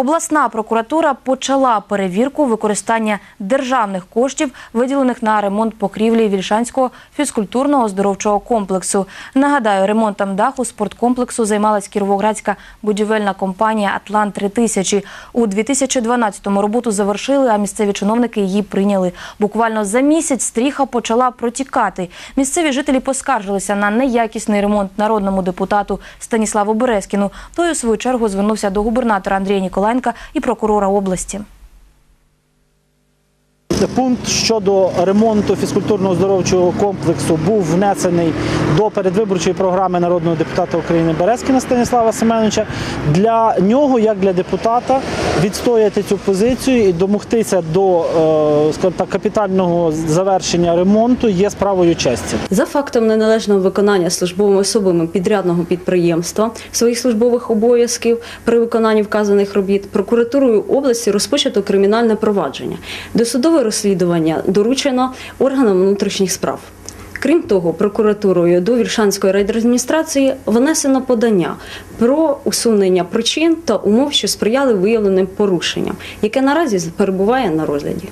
Обласна прокуратура почала перевірку використання державних коштів, виділених на ремонт покрівлі Вільшанського фізкультурного оздоровчого комплексу. Нагадаю, ремонтом даху спорткомплексу займалась кіровоградська будівельна компанія Атлант 3000 У 2012-му роботу завершили, а місцеві чиновники її прийняли. Буквально за місяць стріха почала протікати. Місцеві жителі поскаржилися на неякісний ремонт народному депутату Станіславу Березкіну. Той у свою чергу звернувся до губернатора Андрія Ніколаєнка і прокурора області. Пункт щодо ремонту фізкультурно-оздоровчого комплексу був внесений до передвиборчої програми народного депутата України Березкіна Станіслава Семеновича. Для нього, як для депутата, відстояти цю позицію і домогтися до е, так, капітального завершення ремонту є справою честі. За фактом неналежного виконання службовими особами підрядного підприємства своїх службових обов'язків при виконанні вказаних робіт прокуратурою області розпочато кримінальне провадження. Досудове розслідування доручено органам внутрішніх справ. Крім того, прокуратурою до Вільшанської райдержадміністрації внесено подання про усунення причин та умов, що сприяли виявленим порушенням, яке наразі перебуває на розгляді.